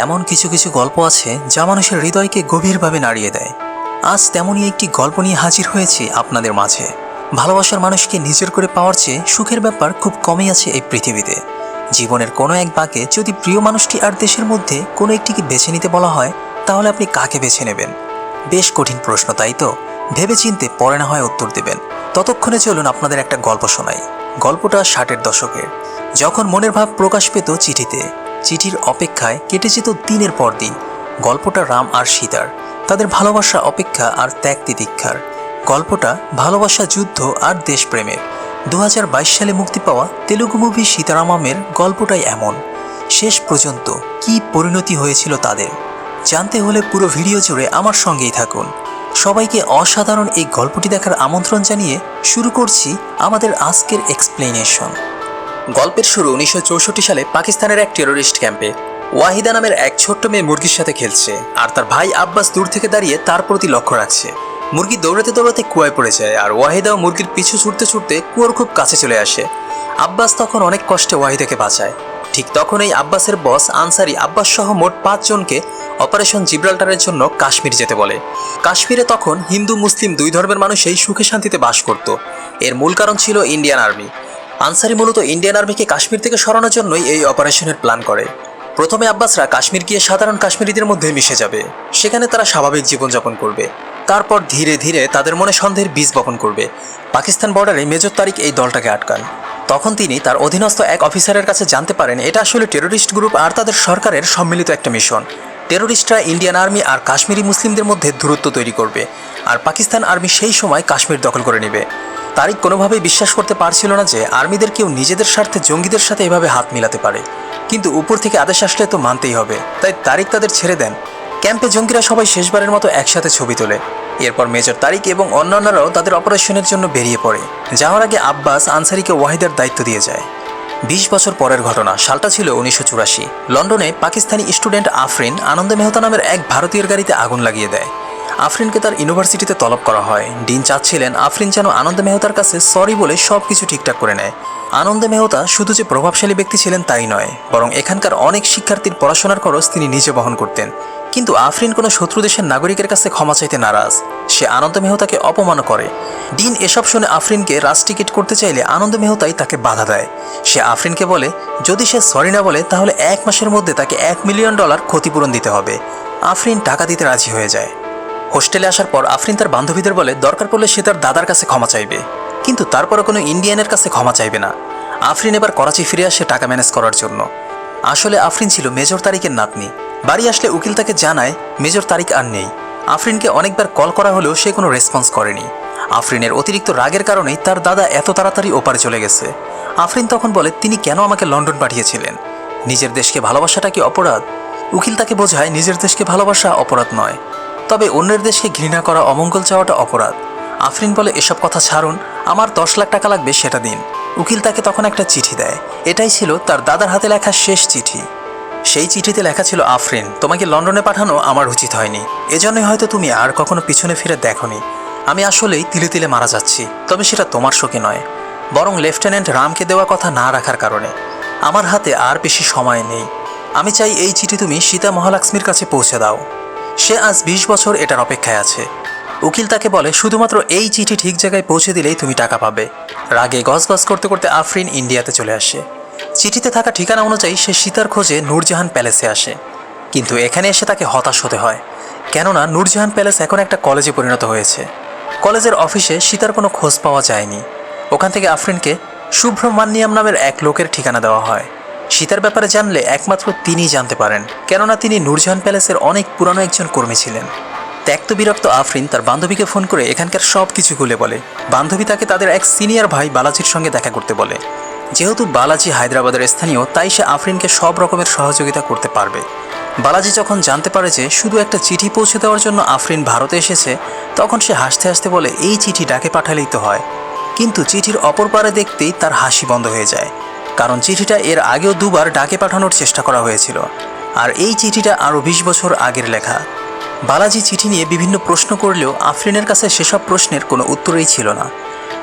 এমন কিছু কিছু গল্প আছে যা মানুষের হৃদয়কে গভীরভাবে নাড়িয়ে দেয়। আজ তেমনই একটি গল্প নিয়ে হাজির হয়েছি আপনাদের মাঝে। ভালোবাসার মানুষকে নিজের করে পাওয়ার চেয়ে সুখের ব্যাপার খুব কমই আছে এই পৃথিবীতে। জীবনের কোনো এক বাঁকে যদি প্রিয় মানুষটি আর দেশের মধ্যে কোনো একটিকে বেছে নিতে বলা হয়, তাহলে আপনি কাকে বেছে নেবেন? বেশ কঠিন প্রশ্ন, তাই তো? ভেবে চিনতে পরে না হয় উত্তর দেবেন। ততক্ষণে চলুন আপনাদের একটা গল্প শোনাই। গল্পটা ষাটের দশকের। যখন মনের ভাব প্রকাশ পেত চিঠিতে চিঠির অপেক্ষায় কেটে যেত দিনের পর দিন। গল্পটা রাম আর সীতার। তাদের ভালোবাসা অপেক্ষা আর ত্যাগ তিতিক্ষার। গল্পটা ভালোবাসা, যুদ্ধ আর দেশপ্রেমের। দু হাজার বাইশ সালে মুক্তি পাওয়া তেলুগু মুভি সীতারামামের গল্পটাই এমন। শেষ পর্যন্ত কি পরিণতি হয়েছিল তাদের? জানতে হলে পুরো ভিডিও জুড়ে আমার সঙ্গেই থাকুন। সবাইকে অসাধারণ এই গল্পটি দেখার আমন্ত্রণ জানিয়ে শুরু করছি আমাদের আজকের এক্সপ্লেনেশন গল্পের শুরু উনিশশো চৌষট্টি সালে পাকিস্তানের এক টেরোরিস্ট ক্যাম্পে ওয়াহিদা নামের এক ছোট্ট মেয়ে মুরগির সাথে খেলছে। আর তার ভাই আব্বাস দূর থেকে দাঁড়িয়ে তার প্রতি লক্ষ্য রাখছে। মুরগি দৌড়াতে দৌড়াতে কুয়ায় পড়ে যায় আর ওয়াহিদাও মুরগির পিছু ছুটতে ছুটতে কুয়োর খুব কাছে চলে আসে। আব্বাস তখন অনেক কষ্টে ওয়াহিদাকে বাঁচায়। ঠিক তখনই আব্বাসের বস আনসারি আব্বাস সহ মোট পাঁচজনকে অপারেশন জিব্রাল্টারের জন্য কাশ্মীর যেতে বলে। কাশ্মীরে তখন হিন্দু, মুসলিম দুই ধর্মের মানুষই সুখে শান্তিতে বাস করত। এর মূল কারণ ছিল ইন্ডিয়ান আর্মি। আনসারি মূলত ইন্ডিয়ান আর্মিকে কাশ্মীর থেকে সরানোর জন্যই এই অপারেশনের প্ল্যান করে। প্রথমে আব্বাসরা কাশ্মীর গিয়ে সাধারণ কাশ্মীরিদের মধ্যে মিশে যাবে। সেখানে তারা স্বাভাবিক জীবনযাপন করবে। তারপর ধীরে ধীরে তাদের মনে সন্দেহের বীজ বপন করবে। পাকিস্তান বর্ডারে মেজর তারিক এই দলটাকে আটকান। তখন তিনি তার অধীনস্থ এক অফিসারের কাছে জানতে পারেন, এটা আসলে টেরোরিস্ট গ্রুপ আর তাদের সরকারের সম্মিলিত একটা মিশন। টেরোরিস্টরা ইন্ডিয়ান আর্মি আর কাশ্মীরি মুসলিমদের মধ্যে দূরত্ব তৈরি করবে। আর পাকিস্তান আর্মি সেই সময় কাশ্মীর দখল করে নেবে। তারিক কোনোভাবেই বিশ্বাস করতে পারছিল না যে আর্মিদের কেউ নিজেদের স্বার্থে জঙ্গিদের সাথে এভাবে হাত মিলাতে পারে। কিন্তু উপর থেকে আদেশ আসলে তো মানতেই হবে। তাই তারিক তাদের ছেড়ে দেন। ক্যাম্পে জঙ্গিরা সবাই শেষবারের মতো একসাথে ছবি তোলে। এরপর মেজর তারিক এবং অন্যান্যরাও তাদের অপারেশনের জন্য বেরিয়ে পড়ে, যাওয়ার আগে আব্বাস আনসারিকে ওয়াহিদার দায়িত্ব দিয়ে যায়। বিশ বছর পরের ঘটনা, সালটা ছিল উনিশশো চুরাশি। লন্ডনে পাকিস্তানি স্টুডেন্ট আফরিন আনন্দ মেহতা নামের এক ভারতীয়ের গাড়িতে আগুন লাগিয়ে দেয়। আফরিনকে তার ইউনিভার্সিটিতে তলব করা হয়। ডিন চাচ্ছিলেন আফরিন যেন আনন্দ মেহতার কাছে সরি বলে সব কিছু ঠিকঠাক করে নেয়। আনন্দ মেহতা শুধু যে প্রভাবশালী ব্যক্তি ছিলেন তাই নয়, বরং এখানকার অনেক শিক্ষার্থীর পড়াশোনার খরচ তিনি নিজে বহন করতেন। কিন্তু আফরিন কোনো শত্রু দেশের নাগরিকের কাছে ক্ষমা চাইতে নারাজ। সে আনন্দ মেহতাকে অপমান করে। ডিন এসব শুনে আফরিনকে রাজ টিকিট করতে চাইলে আনন্দ মেহতাই তাকে বাধা দেয়। সে আফরিনকে বলে, যদি সে সরি না বলে, তাহলে এক মাসের মধ্যে তাকে এক মিলিয়ন ডলার ক্ষতিপূরণ দিতে হবে। আফরিন টাকা দিতে রাজি হয়ে যায়। হোস্টেলে আসার পর আফরিন তার বান্ধবীদের বলে, দরকার পড়লে সে তার দাদার কাছে ক্ষমা চাইবে। কিন্তু তারপরে কোনো ইন্ডিয়ানের কাছে ক্ষমা চাইবে না। আফরিন এবার করাচি ফিরে আসে টাকা ম্যানেজ করার জন্য। আসলে আফরিন ছিল মেজর তারিকের নাতনি। বাড়ি আসলে উকিল তাকে জানায়, মেজর তারিক আর নেই। আফরিনকে অনেকবার কল করা হলেও সে কোনো রেসপন্স করেনি। আফরিনের অতিরিক্ত রাগের কারণেই তার দাদা এত তাড়াতাড়ি ওপারে চলে গেছে। আফরিন তখন বলে, তিনি কেন আমাকে লন্ডন পাঠিয়েছিলেন? নিজের দেশকে ভালোবাসাটা কি অপরাধ? উকিল তাকে বোঝায়, নিজের দেশকে ভালোবাসা অপরাধ নয়। তবে অন্যের দেশকে ঘৃণা করা, অমঙ্গল চাওয়াটা অপরাধ। আফরিন বলে, এসব কথা ছাড়ুন, আমার দশ লাখ টাকা লাগবে সেটা দিন। উকিল তাকে তখন একটা চিঠি দেয়। এটাই ছিল তার দাদার হাতে লেখা শেষ চিঠি। সেই চিঠিতে লেখা ছিল, আফরিন, তোমাকে লন্ডনে পাঠানো আমার উচিত হয়নি। এজন্যই হয়তো তুমি আর কখনো পিছনে ফিরে দেখনি। আমি আসলেই তিলে তিলে মারা যাচ্ছি, তবে সেটা তোমার শোকে নয়। বরং লেফটেন্যান্ট রামকে দেওয়া কথা না রাখার কারণে। আমার হাতে আর বেশি সময় নেই। আমি চাই এই চিঠি তুমি সীতা মহালক্ষ্মীর কাছে পৌঁছে দাও। সে আজ বিশ বছর এটার অপেক্ষায় আছে। উকিল তাকে বলে, শুধুমাত্র এই চিঠি ঠিক জায়গায় পৌঁছে দিলেই তুমি টাকা পাবে। রাগে গজগজ করতে করতে আফরিন ইন্ডিয়াতে চলে আসে। চিঠিতে থাকা ঠিকানা অনুযায়ী সে সীতার খোঁজে নূরজাহান প্যালেসে আসে। কিন্তু এখানে এসে তাকে হতাশ হতে হয়, কেননা নূরজাহান প্যালেস এখন একটা কলেজে পরিণত হয়েছে। কলেজের অফিসে সীতার কোনো খোঁজ পাওয়া যায়নি। ওখান থেকে আফরিনকে শুভ্রমান্নিয়াম নামের এক লোকের ঠিকানা দেওয়া হয়। সীতার ব্যাপারে জানলে একমাত্র তিনিই জানতে পারেন। কেননা তিনি নূরজাহান প্যালেসের অনেক পুরানো একজন কর্মী ছিলেন। ত্যক্ত বিরক্ত আফরিন তার বান্ধবীকে ফোন করে এখানকার সব কিছু খুলে বলে। বান্ধবী তাকে তাদের এক সিনিয়র ভাই বালাজির সঙ্গে দেখা করতে বলে। যেহেতু বালাজি হায়দ্রাবাদের স্থানীয়, তাই সে আফরিনকে সব রকমের সহযোগিতা করতে পারবে। বালাজি যখন জানতে পারে যে শুধু একটা চিঠি পৌঁছে দেওয়ার জন্য আফরিন ভারতে এসেছে, তখন সে হাসতে হাসতে বলে, এই চিঠি ডাকে পাঠালেই তো হয়। কিন্তু চিঠির অপর পারে দেখতেই তার হাসি বন্ধ হয়ে যায়। কারণ চিঠিটা এর আগেও দুবার ডাকে পাঠানোর চেষ্টা করা হয়েছিল। আর এই চিঠিটা আরও বিশ বছর আগের লেখা। বালাজি চিঠি নিয়ে বিভিন্ন প্রশ্ন করলেও আফরিনের কাছে সেসব প্রশ্নের কোনো উত্তরই ছিল না।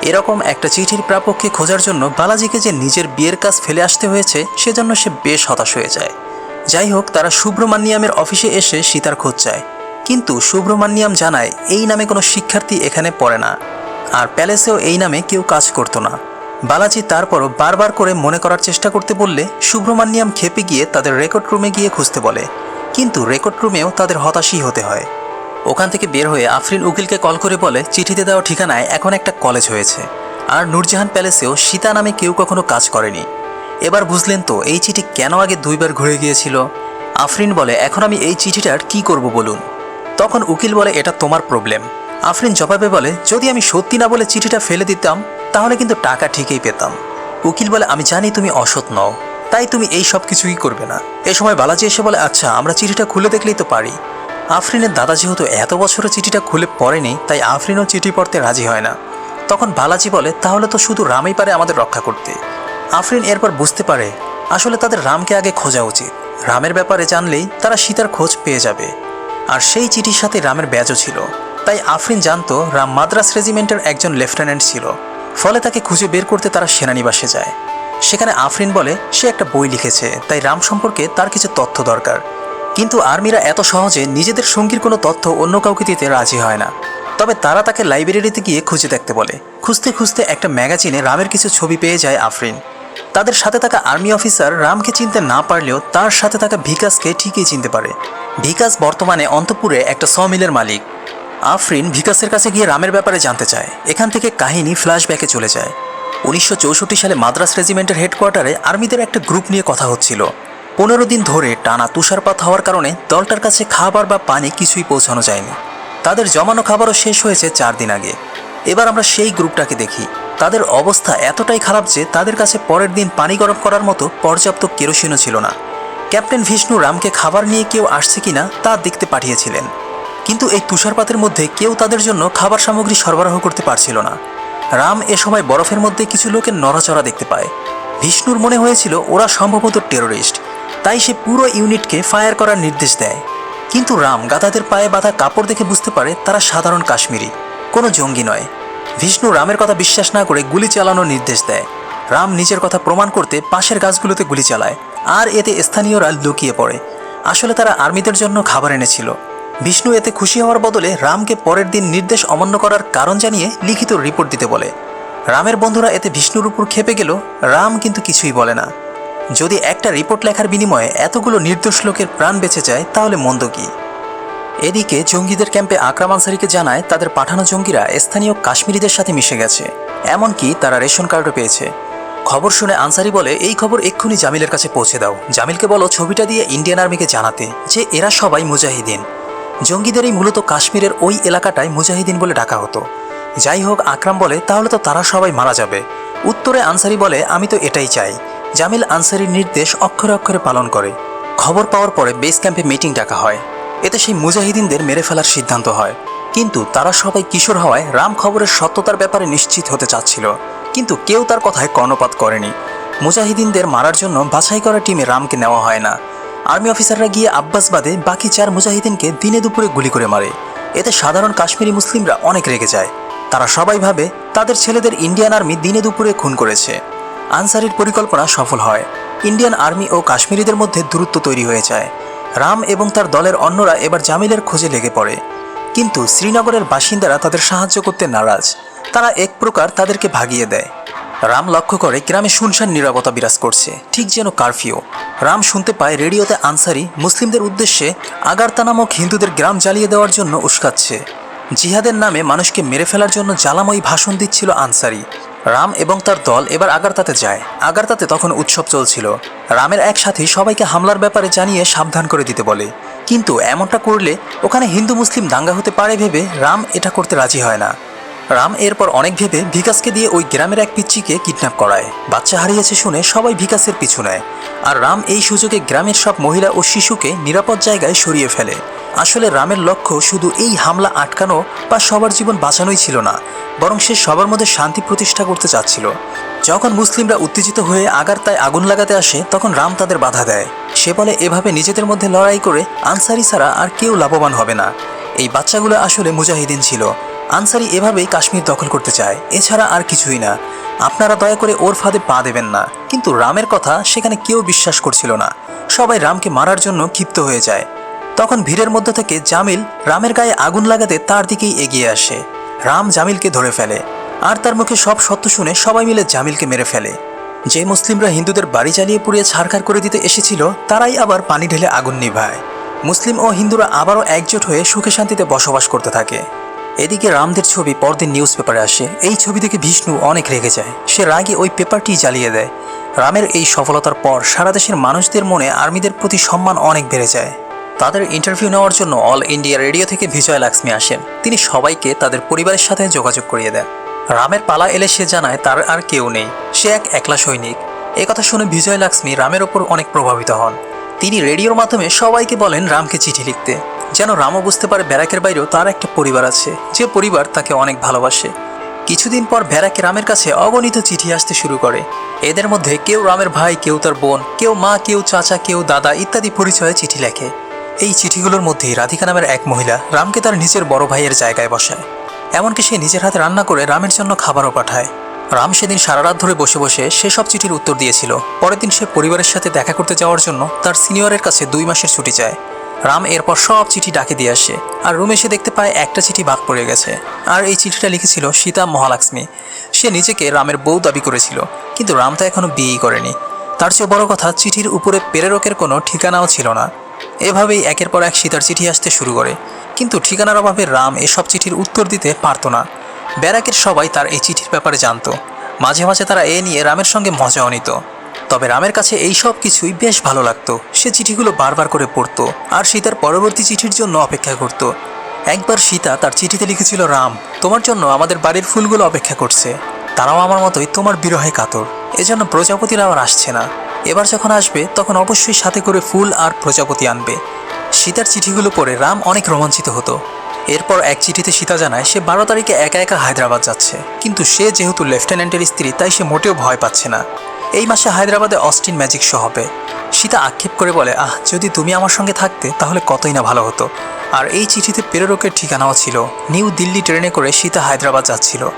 এরকম একটা চিঠির প্রাপককে খোঁজার জন্য বালাজিকে যে নিজের বিয়ের কাজ ফেলে আসতে হয়েছে, সেজন্য সে বেশ হতাশ হয়ে যায়। যাই হোক, তারা সুব্রমানিয়ামের অফিসে এসে সীতার খোঁজ চায়। কিন্তু সুব্রমানিয়াম জানায়, এই নামে কোনো শিক্ষার্থী এখানে পড়ে না। আর প্যালেসেও এই নামে কেউ কাজ করতো না। বালাজি তারপরও বারবার করে মনে করার চেষ্টা করতে বললে সুব্রমানিয়াম খেপে গিয়ে তাদের রেকর্ড রুমে গিয়ে খুঁজতে বলে। কিন্তু রেকর্ড রুমেও তাদের হতাশই হতে হয়। ওখান থেকে বের হয়ে আফরিন উকিলকে কল করে বলে, চিঠিতে দেওয়া ঠিকানায় এখন একটা কলেজ হয়েছে। আর নূরজাহান প্যালেসেও সীতা নামে কেউ কখনো কাজ করেনি। এবার বুঝলেন তো, এই চিঠি কেন আগে দুইবার ঘুরে গিয়েছিল? আফরিন বলে, এখন আমি এই চিঠিটার কি করব বলুন? তখন উকিল বলে, এটা তোমার প্রবলেম। আফরিন জবাবে বলে, যদি আমি সত্যি না বলে চিঠিটা ফেলে দিতাম তাহলে কিন্তু টাকা ঠিকই পেতাম। উকিল বলে, আমি জানি তুমি অসৎ নও, তাই তুমি এই সব কিছুই করবে না। এ সময় বালাজি এসে বলে আচ্ছা আমরা চিঠিটা খুলে দেখলেই তো পারি। আফরিনের দাদা যেহেতু এত বছরও চিঠিটা খুলে পড়েনি, তাই আফরিনও চিঠি পড়তে রাজি হয় না। তখন বালাজি বলে, তাহলে তো শুধু রামই পারে আমাদের রক্ষা করতে। আফরিন এরপর বুঝতে পারে, আসলে তাদের রামকে আগে খোঁজা উচিত। রামের ব্যাপারে জানলেই তারা সীতার খোঁজ পেয়ে যাবে। আর সেই চিঠির সাথে রামের ব্যাজও ছিল। তাই আফরিন জানতো, রাম মাদ্রাস রেজিমেন্টের একজন লেফটেন্যান্ট ছিল। ফলে তাকে খুঁজে বের করতে তারা সেনানিবাসে যায়। সেখানে আফরিন বলে, সে একটা বই লিখেছে, তাই রাম সম্পর্কে তার কিছু তথ্য দরকার। কিন্তু আর্মিরা এত সহজে নিজেদের সঙ্গীর কোনো তথ্য অন্য কাউকে দিতে রাজি হয় না। তবে তারা তাকে লাইব্রেরিতে গিয়ে খুঁজে দেখতে বলে। খুঁজতে খুঁজতে একটা ম্যাগাজিনে রামের কিছু ছবি পেয়ে যায় আফরিন। তাদের সাথে থাকা আর্মি অফিসার রামকে চিনতে না পারলেও তার সাথে থাকা ভিকাসকে ঠিকই চিনতে পারে। ভিকাস বর্তমানে অন্তপুরে একটা সমিলের মালিক। আফরিন ভিকাসের কাছে গিয়ে রামের ব্যাপারে জানতে চায়। এখান থেকে কাহিনী ফ্ল্যাশব্যাকে চলে যায়। উনিশশো চৌষট্টি সালে মাদ্রাস রেজিমেন্টের হেডকোয়ার্টারে আর্মিদের একটা গ্রুপ নিয়ে কথা হচ্ছিল। পনেরো দিন ধরে টানা তুষারপাত হওয়ার কারণে দলটার কাছে খাবার বা পানি কিছুই পৌঁছানো যায়নি। তাদের জমানো খাবারও শেষ হয়েছে চার দিন আগে। এবার আমরা সেই গ্রুপটাকে দেখি। তাদের অবস্থা এতটাই খারাপ যে তাদের কাছে পরের দিন পানি গরম করার মতো পর্যাপ্ত কেরোসিনও ছিল না। ক্যাপ্টেন ভিষ্ণু রামকে খাবার নিয়ে কেউ আসছে কিনা তা দেখতে পাঠিয়েছিলেন। কিন্তু এই তুষারপাতের মধ্যে কেউ তাদের জন্য খাবার সামগ্রী সরবরাহ করতে পারছিল না। রাম এ সময় বরফের মধ্যে কিছু লোকের নড়াচড়া দেখতে পায়। বিষ্ণুর মনে হয়েছিল ওরা সম্ভবত টেরোরিস্ট, তাই সে পুরো ইউনিটকে ফায়ার করার নির্দেশ দেয়। কিন্তু রাম গাদাদের পায়ে বাঁধা কাপড় দেখে বুঝতে পারে তারা সাধারণ কাশ্মীরি, কোনো জঙ্গি নয়। বিষ্ণু রামের কথা বিশ্বাস না করে গুলি চালানোর নির্দেশ দেয়। রাম নিজের কথা প্রমাণ করতে পাশের গাছগুলোতে গুলি চালায়, আর এতে স্থানীয়রা লুকিয়ে পড়ে। আসলে তারা আর্মিদের জন্য খাবার এনেছিল। বিষ্ণু এতে খুশি হওয়ার বদলে রামকে পরের দিন নির্দেশ অমান্য করার কারণ জানিয়ে লিখিত রিপোর্ট দিতে বলে। রামের বন্ধুরা এতে বিষ্ণুর উপর খেপে গেল, রাম কিন্তু কিছুই বলে না। যদি একটা রিপোর্ট লেখার বিনিময়ে এতগুলো নির্দোষ লোকের প্রাণ বেঁচে যায়, তাহলে মন্দ কি? এদিকে জঙ্গিদের ক্যাম্পে আকরাম আনসারিকে জানায়, তাদের পাঠানো জঙ্গিরা স্থানীয় কাশ্মীরিদের সাথে মিশে গেছে। এমনকি তারা রেশন কার্ডও পেয়েছে। খবর শুনে আনসারি বলে, এই খবর এক্ষুনি জামিলের কাছে পৌঁছে দাও। জামিলকে বলো ছবিটা দিয়ে ইন্ডিয়ান আর্মিকে জানাতে যে এরা সবাই মুজাহিদিন। জঙ্গিদেরই মূলত কাশ্মীরের ওই এলাকাটায় মুজাহিদিন বলে ডাকা হতো। যাই হোক, আকরাম বলে, তাহলে তো তারা সবাই মারা যাবে। উত্তরে আনসারি বলে, আমি তো এটাই চাই। জামিল আনসারির নির্দেশ অক্ষরে অক্ষরে পালন করে। খবর পাওয়ার পরে বেস ক্যাম্পে মিটিং ডাকা হয়। এতে সেই মুজাহিদিনদের মেরে ফেলার সিদ্ধান্ত হয়। কিন্তু তারা সবাই কিশোর হওয়ায় রাম খবরের সত্যতার ব্যাপারে নিশ্চিত হতে চাচ্ছিল। কিন্তু কেউ তার কথায় কর্ণপাত করেনি। মুজাহিদিনদের মারার জন্য বাছাই করা টিমে রামকে নেওয়া হয় না। আর্মি অফিসাররা গিয়ে আব্বাস বাদে বাকি চার মুজাহিদিনকে দিনে দুপুরে গুলি করে মারে। এতে সাধারণ কাশ্মীরি মুসলিমরা অনেক রেগে যায়। তারা সবাই ভাবে তাদের ছেলেদের ইন্ডিয়ান আর্মি দিনে দুপুরে খুন করেছে। আনসারির পরিকল্পনা সফল হয়। ইন্ডিয়ান আর্মি ও কাশ্মীরিদের মধ্যে দূরত্ব তৈরি হয়ে যায়। রাম এবং তার দলের অন্যরা এবার জামিলের খোঁজে লেগে পড়ে। কিন্তু শ্রীনগরের বাসিন্দারা তাদের সাহায্য করতে নারাজ। তারা এক প্রকার তাদেরকে ভাগিয়ে দেয়। রাম লক্ষ্য করে গ্রামে শুনশান নিরাপত্তা বিরাজ করছে, ঠিক যেন কারফিউ। রাম শুনতে পায় রেডিওতে আনসারি মুসলিমদের উদ্দেশ্যে আগারতা নামক হিন্দুদের গ্রাম জ্বালিয়ে দেওয়ার জন্য উস্কাচ্ছে। জিহাদের নামে মানুষকে মেরে ফেলার জন্য জ্বালাময়ী ভাষণ দিচ্ছিল আনসারি। রাম এবং তার দল এবার আগারতাতে যায়। আগারতাতে তখন উৎসব চলছিল। রামের এক সাথী সবাইকে হামলার ব্যাপারে জানিয়ে সাবধান করে দিতে বলে। কিন্তু এমনটা করলে ওখানে হিন্দু মুসলিম দাঙ্গা হতে পারে ভেবে রাম এটা করতে রাজি হয় না। রাম এরপর অনেক ভেবে ভিকাসকে দিয়ে ওই গ্রামের এক পিচ্চিকে কিডন্যাপ করায়। বাচ্চা হারিয়েছে শুনে সবাই ভিকাসের পিছু নেয়। আর রাম এই সুযোগে গ্রামের সব মহিলা ও শিশুকে নিরাপদ জায়গায় সরিয়ে ফেলে। আসলে রামের লক্ষ্য শুধু এই হামলা আটকানো বা সবার জীবন বাঁচানোই ছিল না, বরং সে সবার মধ্যে শান্তি প্রতিষ্ঠা করতে চাচ্ছিল। যখন মুসলিমরা উত্তেজিত হয়ে আগারতায় আগুন লাগাতে আসে, তখন রাম তাদের বাধা দেয়। সে বলে, এভাবে নিজেদের মধ্যে লড়াই করে আনসারি ছাড়া আর কেউ লাভবান হবে না। এই বাচ্চাগুলো আসলে মুজাহিদিন ছিল। আনসারি এভাবেই কাশ্মীর দখল করতে চায়। এছাড়া আর কিছুই না। আপনারা দয়া করে ওর ফাঁদে পা দেবেন না। কিন্তু রামের কথা সেখানে কেউ বিশ্বাস করছিল না। সবাই রামকে মারার জন্য ক্ষিপ্ত হয়ে যায়। তখন ভিড়ের মধ্য থেকে জামিল রামের গায়ে আগুন লাগাতে তার দিকেই এগিয়ে আসে। রাম জামিলকে ধরে ফেলে। আর তার মুখে সব সত্য শুনে সবাই মিলে জামিলকে মেরে ফেলে। যে মুসলিমরা হিন্দুদের বাড়ি জ্বালিয়ে পুড়িয়ে ছাড়খাড় করে দিতে এসেছিল, তারাই আবার পানি ঢেলে আগুন নিভায়। মুসলিম ও হিন্দুরা আবারও একজোট হয়ে সুখে শান্তিতে বসবাস করতে থাকে। এদিকে রামদের ছবি পরদিন নিউজ পেপারে আসে। এই ছবি দেখে বিষ্ণু অনেক রেগে যায়। সে রাগে ওই পেপারটি জ্বালিয়ে দেয়। রামের এই সফলতার পর সারা দেশের মানুষদের মনে আর্মিদের প্রতি সম্মান অনেক বেড়ে যায়। তাদের ইন্টারভিউ নেওয়ার জন্য অল ইন্ডিয়া রেডিও থেকে বিজয় লাক্সমি আসেন। তিনি সবাইকে তাদের পরিবারের সাথে যোগাযোগ করিয়ে দেন। রামের পালা এলে সে জানায়, তার আর কেউ নেই। সে এক একলা সৈনিক। এ কথা শুনে বিজয় লাক্সমি রামের ওপর অনেক প্রভাবিত হন। তিনি রেডিওর মাধ্যমে সবাইকে বলেন, রামকে চিঠি লিখতে। যেন রামও বুঝতে পারে ব্যারাকের বাইরেও তার একটা পরিবার আছে। যে পরিবার তাকে অনেক ভালোবাসে। কিছুদিন পর ব্যারাকে রামের কাছে অগণিত চিঠি আসতে শুরু করে। এদের মধ্যে কেউ রামের ভাই, কেউ তার বোন, কেউ মা, কেউ চাচা, কেউ দাদা ইত্যাদি পরিচয়ে চিঠি লেখে। এই চিঠিগুলোর মধ্যেই রাধিকা নামের এক মহিলা রামকে তার নিজের বড় ভাইয়ের জায়গায় বসায়। এমনকি সে নিজের হাতে রান্না করে রামের জন্য খাবারও পাঠায়। রাম সেদিন সারা রাত ধরে বসে বসে সেসব চিঠির উত্তর দিয়েছিল। পরের দিন সে পরিবারের সাথে দেখা করতে যাওয়ার জন্য তার সিনিয়রের কাছে দুই মাসের ছুটি চায়। রাম এরপর সব চিঠি ডাকে দিয়ে আসে, আর রুমে এসে দেখতে পায় একটা চিঠি ভাগ পড়ে গেছে। আর এই চিঠিটা লিখেছিল সীতা মহালক্ষ্মী। সে নিজেকে রামের বউ দাবি করেছিল, কিন্তু রাম তা এখনও বিয়েই করেনি। তার চেয়ে বড় কথা, চিঠির উপরে প্রেরকের কোনো ঠিকানাও ছিল না। এভাবেই একের পর এক সীতার চিঠি আসতে শুরু করে। কিন্তু ঠিকানার অভাবে রাম এসব চিঠির উত্তর দিতে পারত না। ব্যারাকের সবাই তার এই চিঠির ব্যাপারে জানত। মাঝে মাঝে তারা এ নিয়ে রামের সঙ্গে মজাও নিত। তবে রামের কাছে এই সব কিছুই বেশ ভালো লাগতো। সে চিঠিগুলো বারবার করে পড়তো আর সীতার পরবর্তী চিঠির জন্য অপেক্ষা করত। একবার সীতা তার চিঠিতে লিখেছিল, রাম, তোমার জন্য আমাদের বাড়ির ফুলগুলো অপেক্ষা করছে। তারাও আমার মতোই তোমার বিরহে কাতর। এজন্য প্রজাপতিরা আবার আসছে না। এবার যখন আসবে, তখন অবশ্যই সাথে করে ফুল আর প্রজাপতি আনবে। সীতার চিঠিগুলো পড়ে রাম অনেক রোমাঞ্চিত হতো। এরপর এক চিঠিতে সীতা জানায়, সে বারো তারিখে একা একা হায়দ্রাবাদ যাচ্ছে। কিন্তু সে যেহেতু লেফটেন্যান্টের স্ত্রী, তাই সে মোটেও ভয় পাচ্ছে না। এই মাসে হায়দ্রাবাদে অস্টিন ম্যাজিক শো হবে। সীতা আক্ষেপ করে বলে, আহ, যদি তুমি আমার সঙ্গে থাকতে, তাহলে কতই না ভালো হতো। আর এই চিঠিতে প্রেরকের ঠিকানাও ছিল। নিউ দিল্লি ট্রেনে করে সীতা হায়দ্রাবাদ যাচ্ছিল।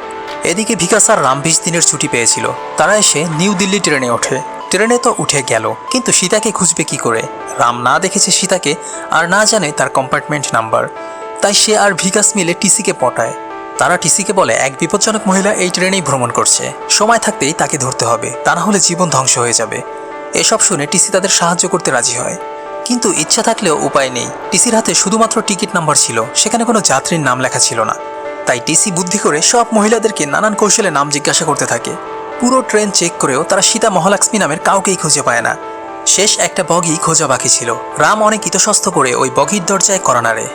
এদিকে বিকাশ আর রাম বিশ দিনের ছুটি পেয়েছিল। তারা এসে নিউ দিল্লি ট্রেনে ওঠে। ট্রেনে তো উঠে গেল, কিন্তু সীতাকে খুঁজবে কি করে? রাম না দেখেছে সীতাকে আর না জানে তার কম্পার্টমেন্ট নাম্বার। তাই সে আর ভিকাস মিলে টিসিকে পটায়। তারা টিসিকে বলে, এক বিপজ্জনক মহিলা এই ট্রেনেই ভ্রমণ করছে। সময় থাকতেই তাকে ধরতে হবে, তা না হলে জীবন ধ্বংস হয়ে যাবে। এসব শুনে টিসি তাদের সাহায্য করতে রাজি হয়। কিন্তু ইচ্ছা থাকলেও উপায় নেই। টিসির হাতে শুধুমাত্র টিকিট নাম্বার ছিল, সেখানে কোনো যাত্রীর নাম লেখা ছিল না। তাই টিসি বুদ্ধি করে সব মহিলাদেরকে নানান কৌশলে নাম জিজ্ঞাসা করতে থাকে। পুরো ট্রেন চেক করেও তারা সীতা মহালক্ষ্মী নামের কাউকেই খুঁজে পায় না। শেষ একটা বগি খোঁজা বাকি ছিল। রাম অনেক ইতস্ত করে ওই বগির দরজায় করা নাড়ে।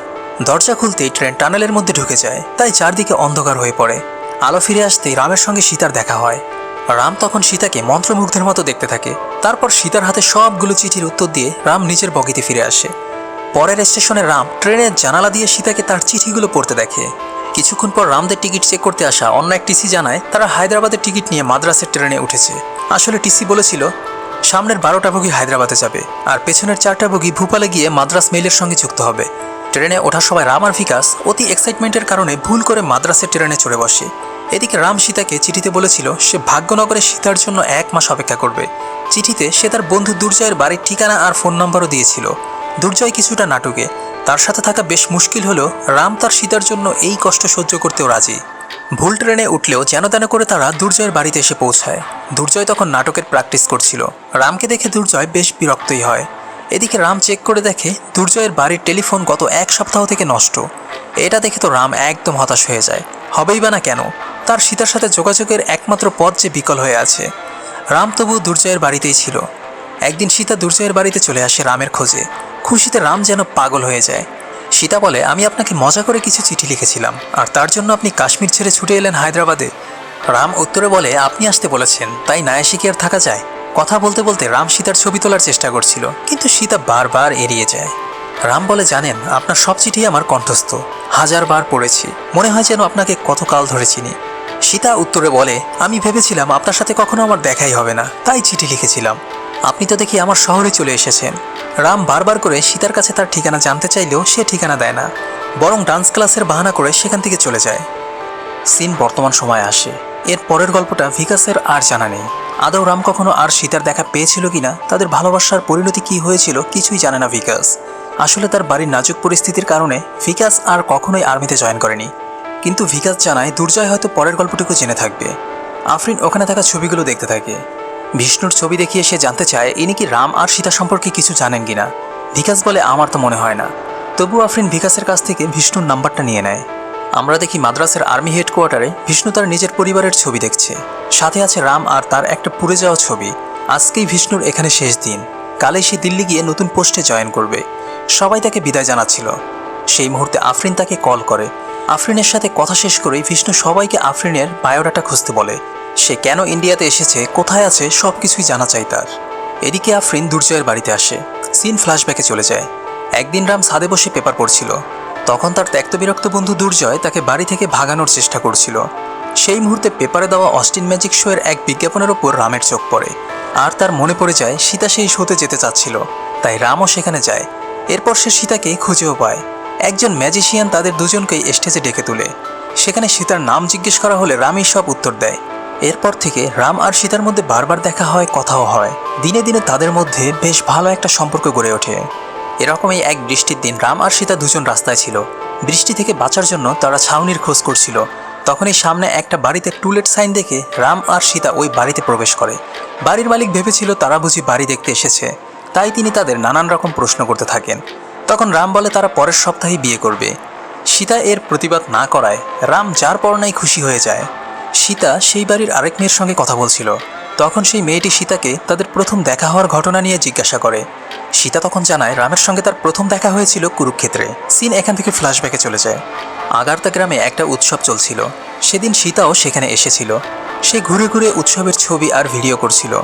দরজা খুলতেই ট্রেন টানেলের মধ্যে ঢুকে যায়, তাই চারদিকে অন্ধকার হয়ে পড়ে। আলো ফিরে আসতেই রামের সঙ্গে সীতার দেখা হয়। রাম তখন সীতাকে মন্ত্রমুগ্ধের মতো দেখতে থাকে। তারপর সীতার হাতে সবগুলো চিঠির উত্তর দিয়ে রাম নিজের বগিতে ফিরে আসে। পরের স্টেশনে রাম ট্রেনের জানালা দিয়ে সীতাকে তার চিঠিগুলো পড়তে দেখে। কিছুক্ষণ পর রামদের টিকিট চেক করতে আসা অন্য এক টিসি জানায় তারা হায়দ্রাবাদের টিকিট নিয়ে মাদ্রাসের ট্রেনে উঠেছে। আসলে টিসি বলেছিল, সামনের বারোটা বগি হায়দ্রাবাদে যাবে, আর পেছনের চারটা বগি ভূপালে গিয়ে মাদ্রাস মেইলের সঙ্গে যুক্ত হবে। ট্রেনে ওঠার সময় রাম আর বিকাশ অতি এক্সাইটমেন্টের কারণে ভুল করে মাদ্রাসের ট্রেনে চড়ে বসে। এদিকে রাম সীতাকে চিঠিতে বলেছিল, সে ভাগ্যনগরে সীতার জন্য এক মাস অপেক্ষা করবে। চিঠিতে সে তার বন্ধু দুর্জয়ের বাড়ির ঠিকানা আর ফোন নম্বরও দিয়েছিল। দুর্জয় কিছুটা নাটকে। তার সাথে থাকা বেশ মুশকিল হলেও রাম তার সীতার জন্য এই কষ্ট সহ্য করতেও রাজি। ভুল ট্রেনে উঠলেও যেন তেন করে তারা দুর্জয়ের বাড়িতে এসে পৌঁছায়। দুর্জয় তখন নাটকের প্র্যাকটিস করছিল। রামকে দেখে দুর্জয় বেশ বিরক্তই হয়। এদিকে রাম চেক করে দেখে দুর্জয়ের বাড়ির টেলিফোন গত এক সপ্তাহ থেকে নষ্ট। এটা দেখে তো রাম একদম হতাশ হয়ে যায়। হবেই বা না কেন? তার সীতার সাথে যোগাযোগের একমাত্র পথ যে বিকল হয়ে আছে। রাম তবু দুর্জয়ের বাড়িতেই ছিল। একদিন সীতা দুর্জয়ের বাড়িতে চলে আসে রামের খোঁজে। খুশিতে রাম যেন পাগল হয়ে যায়। সীতা বলে, আমি আপনাকে মজা করে কিছু চিঠি লিখেছিলাম, আর তার জন্য আপনি কাশ্মীর ছেড়ে ছুটে এলেন হায়দ্রাবাদে। রাম উত্তরে বলে, আপনি আসতে বলেছেন, তাই না আর থাকা যায়? কথা বলতে বলতে রাম সীতার ছবি তোলার চেষ্টা করছিল, কিন্তু সীতা বারবার এড়িয়ে যায়। রাম বলে, জানেন, আপনার সব চিঠি আমার কণ্ঠস্থ। হাজারবার পড়েছি। মনে হয় যেন আপনাকে কতকাল ধরে চিনি। সীতা উত্তরে বলে, আমি ভেবেছিলাম আপনার সাথে কখনো আমার দেখাই হবে না, তাই চিঠি লিখেছিলাম। আপনি তো দেখি আমার শহরে চলে এসেছেন। রাম বারবার করে সীতার কাছে তার ঠিকানা জানতে চাইলেও সে ঠিকানা দেয় না, বরং ডান্স ক্লাসের বাহানা করে সেখান থেকে চলে যায়। সিন বর্তমান সময়ে আসে। এর পরের গল্পটা ভিকাসের আর জানা নেই। আদৌ রাম কখনো আর সীতার দেখা পেয়েছিল কিনা? তাদের ভালোবাসার পরিণতি কি হয়েছিল কিছুই জানে না ভিকাস। আসলে তার বাড়ির নাজুক পরিস্থিতির কারণে ভিকাস আর কখনোই আর্মিতে জয়েন করেনি। কিন্তু ভিকাস জানায়, দুর্জয় হয়তো পরের গল্পটুকু জেনে থাকবে। আফরিন ওখানে থাকা ছবিগুলো দেখতে থাকে। বিষ্ণুর ছবি দেখিয়ে সে জানতে চায়, ইনি কি রাম আর সীতা সম্পর্কে কিছু জানেন কিনা? ভিকাস বলে, আমার তো মনে হয় না। তবু আফরিন ভিকাসের কাছ থেকে বিষ্ণুর নাম্বারটা নিয়ে নেয়। আমরা দেখি মাদ্রাসের আর্মি হেডকোয়ার্টারে বিষ্ণু তার নিজের পরিবারের ছবি দেখছে। সাথে আছে রাম আর তার একটা পুড়ে যাওয়া ছবি। আজকেই বিষ্ণুর এখানে শেষ দিন। কালে সে দিল্লি গিয়ে নতুন পোস্টে জয়েন করবে। সবাই তাকে বিদায় জানাচ্ছিল। সেই মুহূর্তে আফরিন তাকে কল করে। আফরিনের সাথে কথা শেষ করেই বিষ্ণু সবাইকে আফরিনের বায়োডাটা খুঁজতে বলে। সে কেন ইন্ডিয়াতে এসেছে, কোথায় আছে সব কিছুই জানা চাই তার। এদিকে আফরিন দুর্জয়ের বাড়িতে আসে। সিন ফ্ল্যাশব্যাকে চলে যায়। একদিন রাম সাদে বসে পেপার পড়ছিল। তখন তার ত্যক্ত বিরক্ত বন্ধু দুর্জয় তাকে বাড়ি থেকে ভাগানোর চেষ্টা করছিল। সেই মুহূর্তে পেপারে দেওয়া অস্টিন ম্যাজিক শো এর এক বিজ্ঞাপনের ওপর রামের চোখ পড়ে। আর তার মনে পড়ে যায়, সীতা সেই শোতে যেতে চাচ্ছিল। তাই রামও সেখানে যায়। এরপর সে সীতাকে খুঁজেও পায়। একজন ম্যাজিশিয়ান তাদের দুজনকেই স্টেজে ডেকে তুলে। সেখানে সীতার নাম জিজ্ঞেস করা হলে রামই সব উত্তর দেয়। এরপর থেকে রাম আর সীতার মধ্যে বারবার দেখা হয়, কথাও হয়। দিনে দিনে তাদের মধ্যে বেশ ভালো একটা সম্পর্ক গড়ে ওঠে। এরকমই এক বৃষ্টির দিন রাম আর সীতা দুজন রাস্তায় ছিল। বৃষ্টি থেকে বাঁচার জন্য তারা ছাউনির খোঁজ করছিল। তখনই সামনে একটা বাড়িতে টুলেট সাইন দেখে রাম আর সীতা ওই বাড়িতে প্রবেশ করে। বাড়ির মালিক ভেবেছিল তারা বুঝি বাড়ি দেখতে এসেছে। তাই তিনি তাদের নানান রকম প্রশ্ন করতে থাকেন। তখন রাম বলে তারা পরের সপ্তাহে বিয়ে করবে। সীতা এর প্রতিবাদ না করায় রাম যার পরনাই খুশি হয়ে যায়। সীতা সেই বাড়ির আরেক মেয়ের সঙ্গে কথা বলছিল। তখন সেই মেয়েটি সীতাকে তাদের প্রথম দেখা হওয়ার ঘটনা নিয়ে জিজ্ঞাসা করে। সীতা তখন জানায়, রামের সঙ্গে তার প্রথম দেখা হয়েছিল কুরুক্ষেত্রে। সিন এখান থেকে ফ্ল্যাশব্যাকে চলে যায়। আগারতা গ্রামে একটা উৎসব চলছিল। সেদিন সীতাও সেখানে এসেছিল। সে ঘুরে ঘুরে উৎসবের ছবি আর ভিডিও করছিল।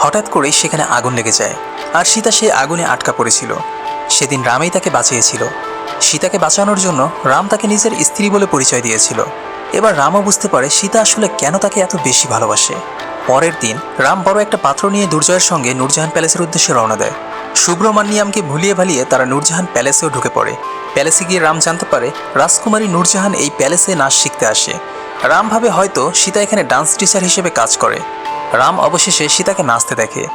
হঠাৎ করেই সেখানে আগুন লেগে যায়। আর সীতা সেই আগুনে আটকা পড়েছিল। সেদিন রামেই তাকে বাঁচিয়েছিল। সীতাকে বাঁচানোর জন্য রাম তাকে নিজের স্ত্রী বলে পরিচয় দিয়েছিল। এবার রামও বুঝতে পারে সীতা আসলে কেন তাকে এত বেশি ভালোবাসে। পরের দিন রাম বড় একটা পাত্র নিয়ে দুর্জয়ের সঙ্গে নূরজাহান প্যালেসের উদ্দেশ্যে রওনা দেয়। সুব্রমণ্যমকে ভুলিয়ে ভালিয়ে তারা নূরজাহান প্যালেসেও ঢুকে পড়ে। প্যালেসে গিয়ে রাম জানতে পারে রাজকুমারী নূরজাহান এই প্যালেসে নাচ শিখতে আসে। রাম ভাবে হয়তো সীতা এখানে ডান্স টিচার হিসেবে কাজ করে। রাম অবশেষে সীতাকে নাচতে দেখে।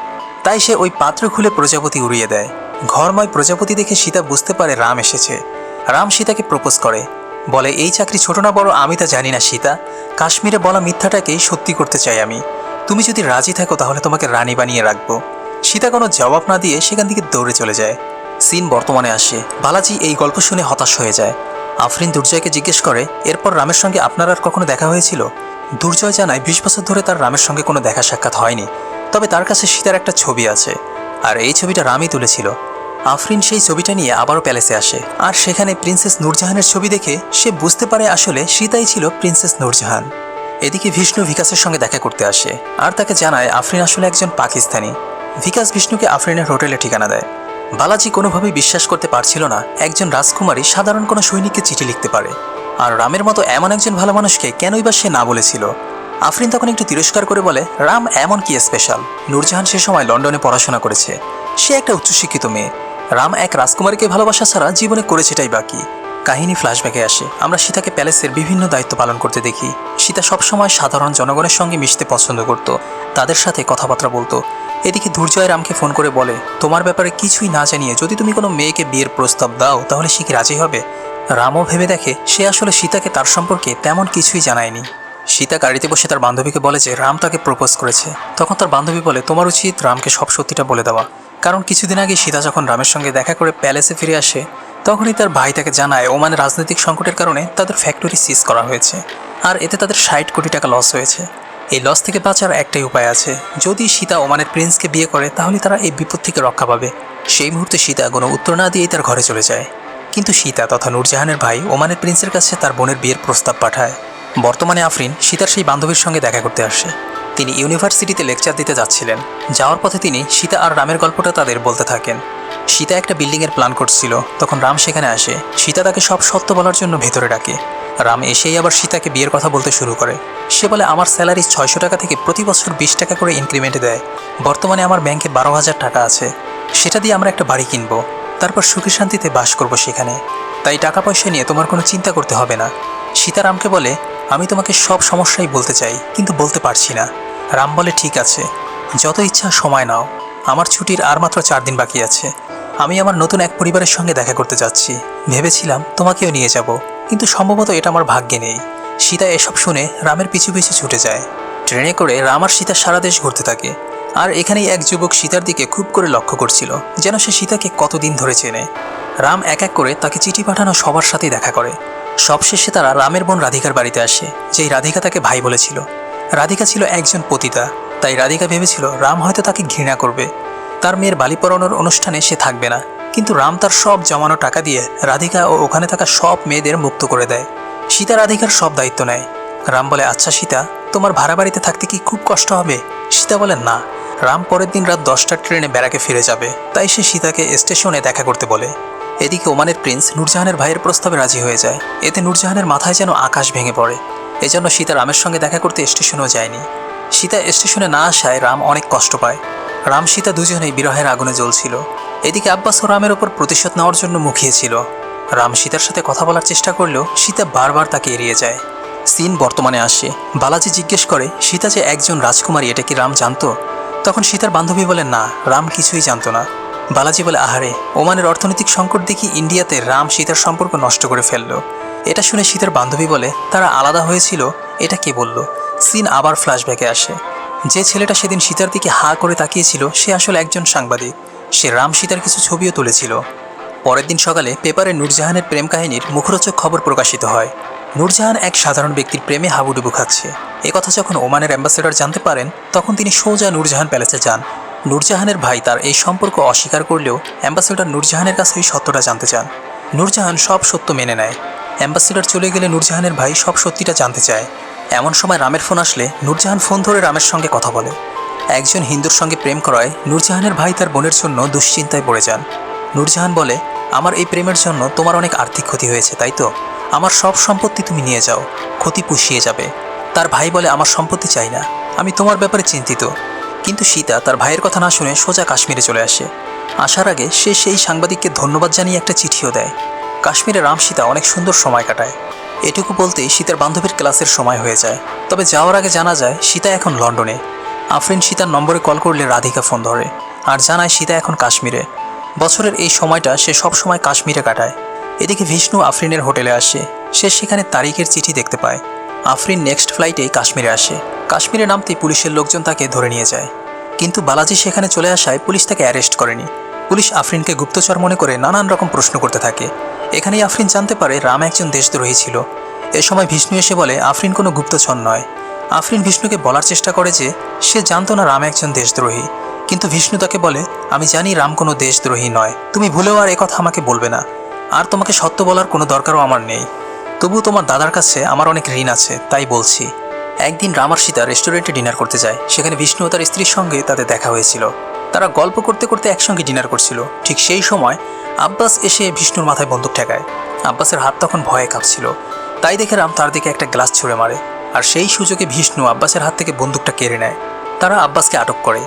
তাই সে ওই পাত্র খুলে প্রজাপতি উড়িয়ে দেয়। ঘরময় প্রজাপতি দেখে সীতা বুঝতে পারে রাম এসেছে। রাম সীতাকে প্রপোজ করে। বলে, এই চাকরি ছোট না বড়, আমি তা জানি না সীতা। কাশ্মীরে বলা মিথ্যাটাকেই সত্যি করতে চাই আমি। তুমি যদি রাজি থাকো, তাহলে তোমাকে রানী বানিয়ে রাখব। সীতা কোনো জবাব না দিয়ে সেখান থেকে দৌড়ে চলে যায়। সিন বর্তমানে আসে। বালাজি এই গল্প শুনে হতাশ হয়ে যায়। আফরিন দুর্জয়কে জিজ্ঞেস করে, এরপর রামের সঙ্গে আপনার আর কখনো দেখা হয়েছিল? দুর্জয় জানায়, বিশ বছর ধরে তার রামের সঙ্গে কোনো দেখা সাক্ষাৎ হয়নি। তবে তার কাছে সীতার একটা ছবি আছে। আর এই ছবিটা রামই তুলেছিল। আফরিন সেই ছবিটা নিয়ে আবারও প্যালেসে আসে। আর সেখানে প্রিন্সেস নূরজাহানের ছবি দেখে সে বুঝতে পারে আসলে সীতাই ছিল প্রিন্সেস নূরজাহান। এদিকে বিষ্ণু বিকাশের সঙ্গে দেখা করতে আসে আর তাকে জানায় আফরিন আসলে একজন পাকিস্তানি। বিকাশ বিষ্ণুকে আফরিনের হোটেলে ঠিকানা দেয়। বালাজি কোনোভাবেই বিশ্বাস করতে পারছিল না একজন রাজকুমারী সাধারণ কোনো সৈনিককে চিঠি লিখতে পারে। আর রামের মতো এমন একজন ভালো মানুষকে কেনই বা সে না বলেছিল? আফরিন তখন একটু তিরস্কার করে বলে, রাম এমন কি স্পেশাল নূরজাহান সে সময় লন্ডনে পড়াশোনা করেছে। সে একটা উচ্চশিক্ষিত মেয়ে। রাম এক রাজকুমারীকে ভালোবাসা ছাড়া জীবনে করেছেটাই বাকি। কাহিনী ফ্ল্যাশব্যাকে আসে। আমরা সীতাকে প্যালেসের বিভিন্ন দায়িত্ব পালন করতে দেখি। সীতা সবসময় সাধারণ জনগণের সঙ্গে মিশতে পছন্দ করত। তাদের সাথে কথাবার্তা বলতো। এদিকে দুর্জয় রামকে ফোন করে বলে, তোমার ব্যাপারে কিছুই না জানিয়ে যদি তুমি কোনো মেয়েকে বিয়ের প্রস্তাব দাও, তাহলে সে কি রাজি হবে? রামও ভেবে দেখে, সে আসলে সীতাকে তার সম্পর্কে তেমন কিছুই জানায়নি। সীতা গাড়িতে বসে তার বান্ধবীকে বলে যে, রাম তাকে প্রপোজ করেছে। তখন তার বান্ধবী বলে, তোমার উচিত রামকে সব সত্যিটা বলে দেওয়া। কারণ কিছুদিন আগে সীতা যখন রামের সঙ্গে দেখা করে প্যালেসে ফিরে আসে তখনই তার ভাই তাকে জানায়, ওমানের রাজনৈতিক সংকটের কারণে তাদের ফ্যাক্টরি সিজ করা হয়েছে আর এতে তাদের ষাট কোটি টাকা লস হয়েছে। এই লস থেকে বাঁচার একটাই উপায় আছে। যদি সীতা ওমানের প্রিন্সকে বিয়ে করে, তাহলে তারা এই বিপদ থেকে রক্ষা পাবে। সেই মুহূর্তে সীতা কোনো উত্তর না দিয়েই তার ঘরে চলে যায়। কিন্তু সীতা তথা নূরজাহানের ভাই ওমানের প্রিন্সের কাছে তার বোনের বিয়ের প্রস্তাব পাঠায়। বর্তমানে আফরিন সীতার সেই বান্ধবীর সঙ্গে দেখা করতে আসে। তিনি ইউনিভার্সিটিতে লেকচার দিতে যাচ্ছিলেন। যাওয়ার পথে তিনি সীতা আর রামের গল্পটা তাদের বলতে থাকেন। সীতা একটা বিল্ডিংয়ের প্ল্যান করছিল। তখন রাম সেখানে আসে। সীতা তাকে সব সত্য বলার জন্য ভেতরে ডাকে। রাম এসেই আবার সীতাকে বিয়ের কথা বলতে শুরু করে। সে বলে, আমার স্যালারি ছয়শো টাকা থেকে প্রতি বছর বিশ টাকা করে ইনক্রিমেন্ট দেয়। বর্তমানে আমার ব্যাংকে বারো হাজার টাকা আছে। সেটা দিয়ে আমরা একটা বাড়ি কিনবো। তারপর সুখী শান্তিতে বাস করব সেখানে। তাই টাকা পয়সা নিয়ে তোমার কোনো চিন্তা করতে হবে না। সীতারামকে বলে, আমি তোমাকে সব সমস্যাই বলতে চাই, কিন্তু বলতে পারছি না। রাম বলে, ঠিক আছে, যত ইচ্ছা সময় নাও। আমার ছুটির আর মাত্র চার দিন বাকি আছে। আমি আমার নতুন এক পরিবারের সঙ্গে দেখা করতে যাচ্ছি। ভেবেছিলাম তোমাকেও নিয়ে যাব, কিন্তু সম্ভবত এটা আমার ভাগ্যে নেই। সীতা এসব শুনে রামের পিছু পিছু ছুটে যায়। ট্রেনে করে রাম আর সীতা সারা দেশ ঘুরতে থাকে। আর এখানেই এক যুবক সীতার দিকে খুব করে লক্ষ্য করছিল, যেন সে সীতাকে কতদিন ধরে চেনে। রাম এক এক করে তাকে চিঠি পাঠানো সবার সাথেই দেখা করে। সবশেষে তারা রামের বোন রাধিকার বাড়িতে আসে, যেই রাধিকা তাকে ভাই বলেছিল। রাধিকা ছিল একজন পতিতা, তাই রাধিকা ভেবেছিল রাম হয়তো তাকে ঘৃণা করবে। তার মেয়ের বালি পরানোর অনুষ্ঠানে সে থাকবে না। কিন্তু রাম তার সব জমানো টাকা দিয়ে রাধিকা ও ওখানে থাকা সব মেয়েদের মুক্ত করে দেয়। সীতা রাধিকার সব দায়িত্ব নেয়। রাম বলে আচ্ছা সীতা, তোমার ভাড়া বাড়িতে থাকতে কি খুব কষ্ট হবে? সীতা বলে, না। রাম পরের দিন রাত দশটার ট্রেনে বেড়াকে ফিরে যাবে। তাই সে সীতাকে স্টেশনে দেখা করতে বলে। এদিকে ওমানের প্রিন্স নূরজাহানের ভাইয়ের প্রস্তাবে রাজি হয়ে যায়। এতে নূরজাহানের মাথায় যেন আকাশ ভেঙে পড়ে। এজন্য সীতা রামের সঙ্গে দেখা করতে স্টেশনেও যায়নি। সীতা স্টেশনে না আসায় রাম অনেক কষ্ট পায়। রাম সীতা দুজনেই বিরহের আগুনে জ্বলছিল। এদিকে আব্বাস ও রামের ওপর প্রতিশোধ নেওয়ার জন্য মুখিয়েছিল রাম সীতার সাথে কথা বলার চেষ্টা করলেও সীতা বারবার তাকে এড়িয়ে যায়। সিন বর্তমানে আসে। বালাজি জিজ্ঞেস করে, সীতা যে একজন রাজকুমারী, এটা কি রাম জানতো? তখন সীতার বান্ধবী বলে না, রাম কিছুই জানতো না। বালাজি বলে, আহারে, ওমানের অর্থনৈতিক সংকট দেখি ইন্ডিয়াতে রাম সীতার সম্পর্ক নষ্ট করে ফেলল। এটা শুনে সীতার বান্ধবী বলে, তারা আলাদা হয়েছিল, এটা কে বলল? সিন আবার ফ্ল্যাশব্যাকে আসে। যে ছেলেটা সেদিন সীতার দিকে হা করে তাকিয়েছিল, সে আসলে একজন সাংবাদিক। সে রাম সীতার কিছু ছবিও তুলেছিল। পরের দিন সকালে পেপারে নূরজাহানের প্রেম কাহিনীর মুখরোচক খবর প্রকাশিত হয়। নূরজাহান এক সাধারণ ব্যক্তির প্রেমে হাবুডুবু খাচ্ছে। একথা যখন ওমানের অ্যাম্বাসেডর জানতে পারেন, তখন তিনি সোজা নূরজাহান প্যালেসে যান। নূরজাহানের ভাই তার এই সম্পর্ক অস্বীকার করলেও অ্যাম্বাসেডর নূরজাহানের কাছে এই সত্যটা জানতে চান। নূরজাহান সব সত্য মেনে নেয়। অ্যাম্বাসেডর চলে গেলে নূরজাহানের ভাই সব সত্যিটা জানতে চায়। এমন সময় রামের ফোন আসলে নূরজাহান ফোন ধরে রামের সঙ্গে কথা বলে। একজন হিন্দুর সঙ্গে প্রেম করায় নূরজাহানের ভাই তার বোনের জন্য দুশ্চিন্তায় পড়ে যান। নূরজাহান বলে, আমার এই প্রেমের জন্য তোমার অনেক আর্থিক ক্ষতি হয়েছে, তাই তো? আমার সব সম্পত্তি তুমি নিয়ে যাও, ক্ষতি পুষিয়ে যাবে। তার ভাই বলে, আমার সম্পত্তি চাই না। আমি তোমার ব্যাপারে চিন্তিত। কিন্তু সীতা তার ভাইয়ের কথা না শুনে সোজা কাশ্মীরে চলে আসে। আসার আগে সে সেই সাংবাদিককে ধন্যবাদ জানিয়ে একটা চিঠিও দেয়। কাশ্মীরে রাম সীতা অনেক সুন্দর সময় কাটায়। এটুকু বলতেই সীতার বান্ধবীর ক্লাসের সময় হয়ে যায়। তবে যাওয়ার আগে জানা যায়, সীতা এখন লন্ডনে। আফরিন সীতার নম্বরে কল করলে রাধিকা ফোন ধরে আর জানায় সীতা এখন কাশ্মীরে। বছরের এই সময়টা সে সব সময় কাশ্মীরে কাটায়। এদিকে বিষ্ণু আফরিনের হোটেলে আসে। সে সেখানে তারিখের চিঠি দেখতে পায়। আফরিন নেক্সট ফ্লাইটে কাশ্মীরে আসে। কাশ্মীরে নামতেই পুলিশের লোকজন তাকে ধরে নিয়ে যায়। কিন্তু বালাজি সেখানে চলে আসায় পুলিশ তাকে অ্যারেস্ট করেনি। পুলিশ আফরিনকে গুপ্তচর মনে করে নানান রকম প্রশ্ন করতে থাকে। এখানেই আফরিন জানতে পারে রাম একজন দেশদ্রোহী ছিল। এ সময় বিষ্ণু এসে বলে, আফরিন কোনো গুপ্তচর নয়। আফরিন ভিষ্ণুকে বলার চেষ্টা করে যে, সে জানতো না রাম একজন দেশদ্রোহী। কিন্তু বিষ্ণু তাকে বলে, আমি জানি রাম কোনো দেশদ্রোহী নয়। তুমি ভুলেও আর কথা আমাকে বলবে না। আর তোমাকে সত্য বলার কোনো দরকারও আমার নেই। তবু তোমার দাদার কাছে আমার অনেক ঋণ আছে, তাই বলছি। একদিন রাম আর সীতা রেস্টুরেন্টে ডিনার করতে যায়, সেখানে বিষ্ণু তার স্ত্রীর সঙ্গে তাদের দেখা হয়েছিল। তারা গল্প করতে করতে একসঙ্গে ডিনার করছিল। ঠিক সেই সময় আব্বাস এসে বিষ্ণুর মাথায় বন্দুক ঠেকায়। আব্বাসের হাত তখন ভয়ে কাঁপছিল। তাই দেখে রাম তার দিকে একটা গ্লাস ছুঁড়ে মারে। আর সেই সুযোগে বিষ্ণু আব্বাসের হাত থেকে বন্দুকটা কেড়ে নেয়। তারা আব্বাসকে আটক করে।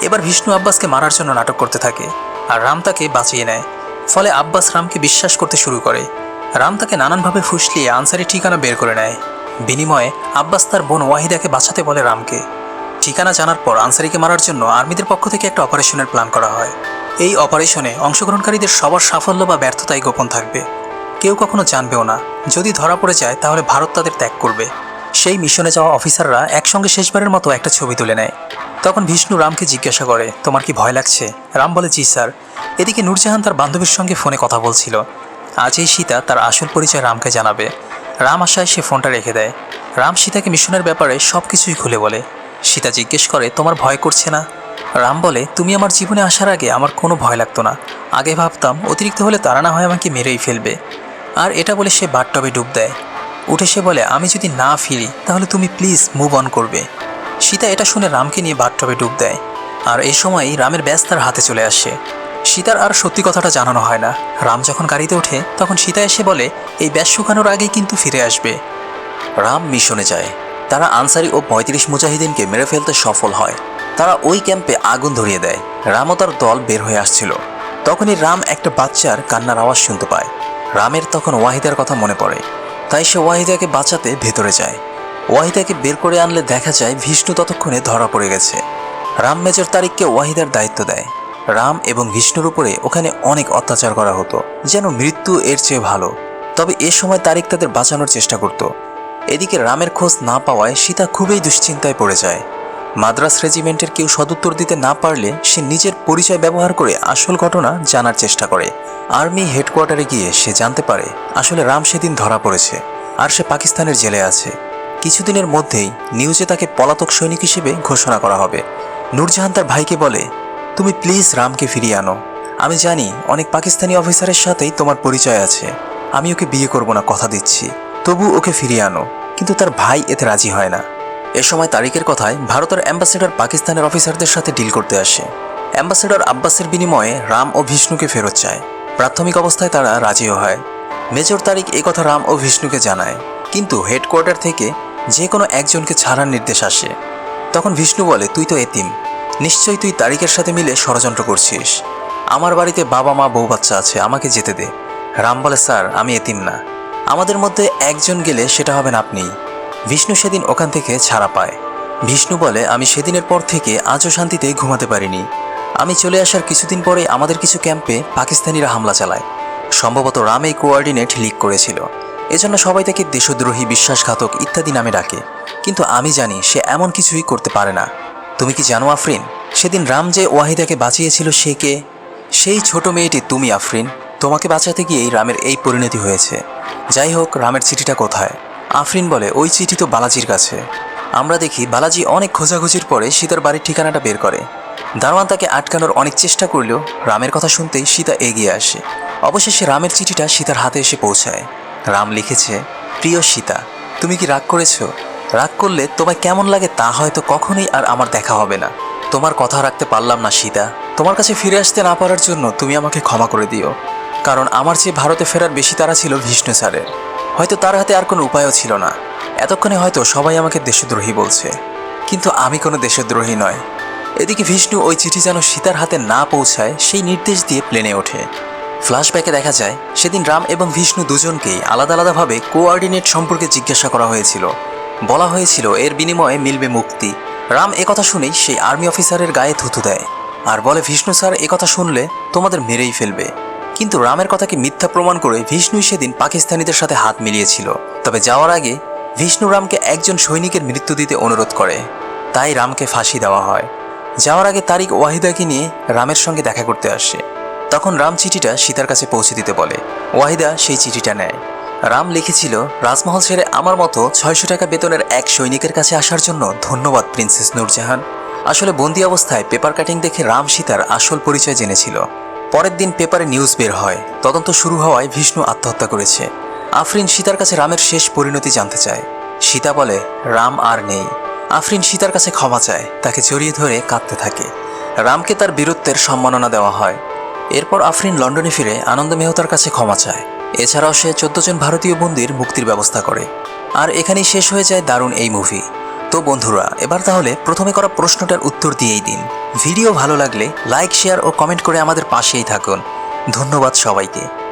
এবার বিষ্ণু আব্বাসকে মারার জন্য নাটক করতে থাকে। আর রাম তাকে বাঁচিয়ে নেয়। ফলে আব্বাস রামকে বিশ্বাস করতে শুরু করে। রাম তাকে নানানভাবে ফুসলিয়ে আনসারি ঠিকানা বের করে নেয়। বিনিময়ে আব্বাস তার বোন ওয়াহিদাকে বাঁচাতে বলে রামকে। ঠিকানা জানার পর আনসারিকে মারার জন্য আর্মিদের পক্ষ থেকে একটা অপারেশনের প্ল্যান করা হয়। এই অপারেশনে অংশগ্রহণকারীদের সবার সাফল্য বা ব্যর্থতাই গোপন থাকবে। কেউ কখনো জানবেও না। যদি ধরা পড়ে যায়, তাহলে ভারত তাদের ত্যাগ করবে। সেই মিশনে যাওয়া অফিসাররা একসঙ্গে শেষবারের মতো একটা ছবি তুলে নেয়। তখন বিষ্ণু রামকে জিজ্ঞাসা করে, তোমার কি ভয় লাগছে? রাম বলে, জি স্যার। এদিকে নূরজাহান তার বান্ধবীর সঙ্গে ফোনে কথা বলছিল। আজ এই সীতা তার আসল পরিচয় রামকে জানাবে। রাম আশায় সে ফোনটা রেখে দেয়। রাম সীতাকে মিশনের ব্যাপারে সব কিছুই খুলে বলে। সীতা জিজ্ঞেস করে, তোমার ভয় করছে না? রাম বলে, তুমি আমার জীবনে আসার আগে আমার কোনো ভয় লাগতো না। আগে ভাবতাম, অতিরিক্ত হলে তারা না হয় আমাকে মেরেই ফেলবে। আর এটা বলে সে বাথটবে ডুব দেয়। উঠে সে বলে, আমি যদি না ফিরি, তাহলে তুমি প্লিজ মুভ অন করবে। সীতা এটা শুনে রামকে নিয়ে বাথটবে ডুব দেয়। আর এই সময়ই রামের ব্যাস তার হাতে চলে আসে। সীতার আর সত্যি কথাটা জানানো হয় না। রাম যখন গাড়িতে ওঠে, তখন সীতা এসে বলে, এই ব্যাস শুকানোর আগেই কিন্তু ফিরে আসবে। রাম মিশনে যায়। তারা আনসারি ও পঁয়ত্রিশ মুজাহিদিনকে মেরে ফেলতে সফল হয়। তারা ওই ক্যাম্পে আগুন ধরিয়ে দেয়। রাম ও তার দল বের হয়ে আসছিল। তখনই রাম একটা বাচ্চার কান্নার আওয়াজ শুনতে পায়। রামের তখন ওয়াহিদার কথা মনে পড়ে। তাই সে ওয়াহিদাকে বাঁচাতে ভেতরে যায়। ওয়াহিদাকে বের করে আনলে দেখা যায় বিষ্ণু ততক্ষণে ধরা পড়ে গেছে। রাম মেজর তারিককে ওয়াহিদার দায়িত্ব দেয়। রাম এবং বিষ্ণুর উপরে ওখানে অনেক অত্যাচার করা হতো, যেন মৃত্যু এর চেয়ে ভালো। তবে এ সময় তারিক তাদের বাঁচানোর চেষ্টা করত। এদিকে রামের খোঁজ না পাওয়ায় সীতা খুবই দুশ্চিন্তায় পড়ে যায়। মাদ্রাস রেজিমেন্টের কেউ সদুত্তর দিতে না পারলে সে নিজের পরিচয় ব্যবহার করে আসল ঘটনা জানার চেষ্টা করে। আর্মি হেডকোয়ার্টারে গিয়ে সে জানতে পারে, আসলে রাম সেদিন ধরা পড়েছে, আর সে পাকিস্তানের জেলে আছে। কিছুদিনের মধ্যেই নিউজে তাকে পলাতক সৈনিক হিসেবে ঘোষণা করা হবে। নূরজাহান তার ভাইকে বলে তুমি প্লিজ রামকে ফিরিয়ে আনো। আমি জানি অনেক পাকিস্তানি অফিসারের সাথেই তোমার পরিচয় আছে। আমি ওকে বিয়ে করব না, কথা দিচ্ছি। তবু ওকে ফিরিয়ে আনো। কিন্তু তার ভাই এতে রাজি হয় না। এ সময় তারিকের কথায় ভারতের অ্যাম্বাসেডর পাকিস্তানের অফিসারদের সাথে ডিল করতে আসে। অ্যাম্বাসেডর আব্বাসের বিনিময়ে রাম ও বিষ্ণুকে ফেরত চায়। প্রাথমিক অবস্থায় তারা রাজিও হয়। মেজর তারিক এ কথা রাম ও বিষ্ণুকে জানায়। কিন্তু হেডকোয়ার্টার থেকে যে কোনো একজনকে ছাড়ার নির্দেশ আসে। তখন বিষ্ণু বলে, তুই তো এতিম। নিশ্চয়ই তুই তারিকের সাথে মিলে ষড়যন্ত্র করছিস। আমার বাড়িতে বাবা, মা, বউ বাচ্চা আছে, আমাকে যেতে দে। রাম বলে, স্যার, আমি এতিম না। আমাদের মধ্যে একজন গেলে সেটা হবেন আপনি। বিষ্ণু সেদিন ওখান থেকে ছাড়া পায়। বিষ্ণু বলে, আমি সেদিনের পর থেকে আজও শান্তিতে ঘুমাতে পারিনি। আমি চলে আসার কিছুদিন পরেই আমাদের কিছু ক্যাম্পে পাকিস্তানিরা হামলা চালায়। সম্ভবত রাম এই কোঅর্ডিনেট লিক করেছিল। এজন্য সবাই তাকে দেশদ্রোহী, বিশ্বাসঘাতক ইত্যাদি নামে ডাকে। কিন্তু আমি জানি সে এমন কিছুই করতে পারে না। তুমি কি জানো আফরিন? সেদিন রাম যে ওয়াহিদাকে বাঁচিয়েছিল সে কে? সেই ছোট মেয়েটি তুমি, আফরিন। তোমাকে বাঁচাতে গিয়েই রামের এই পরিণতি হয়েছে। যাই হোক, রামের চিঠিটা কোথায়? আফরিন বলে, ওই চিঠি তো বালাজির কাছে। আমরা দেখি, বালাজি অনেক খোঁজাখুঁজির পরে সীতার বাড়ির ঠিকানাটা বের করে। দারোয়ান তাকে আটকানোর অনেক চেষ্টা করলেও রামের কথা শুনতেই সীতা এগিয়ে আসে। অবশেষে রামের চিঠিটা সীতার হাতে এসে পৌঁছায়। রাম লিখেছে, প্রিয় সীতা, তুমি কি রাগ করেছ? রাগ করলে তোমায় কেমন লাগে তা হয়তো কখনোই আর আমার দেখা হবে না। তোমার কথা রাখতে পারলাম না, সীতা। তোমার কাছে ফিরে আসতে না পারার জন্য তুমি আমাকে ক্ষমা করে দিও। কারণ আমার চেয়ে ভারতে ফেরার বেশি তারা ছিল বিষ্ণু স্যারের হয়তো তার হাতে আর কোনো উপায়ও ছিল না। এতক্ষণে হয়তো সবাই আমাকে দেশদ্রোহী বলছে। কিন্তু আমি কোনো দেশদ্রোহী নয়। এদিকে বিষ্ণু ওই চিঠি যেন সীতার হাতে না পৌঁছায়, সেই নির্দেশ দিয়ে প্লেনে ওঠে। ফ্ল্যাশব্যাকে দেখা যায়, সেদিন রাম এবং বিষ্ণু দুজনকেই আলাদা আলাদাভাবে কোঅর্ডিনেট সম্পর্কে জিজ্ঞাসা করা হয়েছিল। বলা হয়েছিল এর বিনিময়ে মিলবে মুক্তি। রাম একথা শুনেই সেই আর্মি অফিসারের গায়ে থুতু দেয় আর বলে বিষ্ণু স্যার একথা শুনলে তোমাদের মেরেই ফেলবে। কিন্তু রামের কথাকে মিথ্যা প্রমাণ করে বিষ্ণুই সেদিন পাকিস্তানিদের সাথে হাত মিলিয়েছিল। তবে যাওয়ার আগে বিষ্ণু রামকে একজন সৈনিকের মৃত্যু দিতে অনুরোধ করে। তাই রামকে ফাঁসি দেওয়া হয়। যাওয়ার আগে তারিক ওয়াহিদাকে নিয়ে রামের সঙ্গে দেখা করতে আসে। তখন রাম চিঠিটা সীতার কাছে পৌঁছে দিতে বলে। ওয়াহিদা সেই চিঠিটা নেয়। রাম লিখেছিল, রাজমহল ছেড়ে আমার মতো ছয়শো টাকা বেতনের এক সৈনিকের কাছে আসার জন্য ধন্যবাদ, প্রিন্সেস নূরজাহান। আসলে বন্দি অবস্থায় পেপার কাটিং দেখে রাম সীতার আসল পরিচয় জেনেছিল। পরের দিন পেপারে নিউজ বের হয়। তদন্ত শুরু হওয়ায় বিষ্ণু আত্মহত্যা করেছে। আফরিন সীতার কাছে রামের শেষ পরিণতি জানতে চায়। সীতা বলে, রাম আর নেই। আফরিন সীতার কাছে ক্ষমা চায়, তাকে জড়িয়ে ধরে কাঁদতে থাকে। রামকে তার বীরত্বের সম্মাননা দেওয়া হয়। এরপর আফরিন লন্ডনে ফিরে আনন্দ মেহতার কাছে ক্ষমা চায়। এছাড়াও সে চোদ্দ জন ভারতীয় বন্দির মুক্তির ব্যবস্থা করে। আর এখানেই শেষ হয়ে যায় দারুণ এই মুভি তো বন্ধুরা, এবার তাহলে প্রথমে করা প্রশ্নটার উত্তর দিয়েই দিন। ভিডিও ভালো লাগলে লাইক শেয়ার ও কমেন্ট করে আমাদের পাশেই থাকুন। ধন্যবাদ সবাইকে।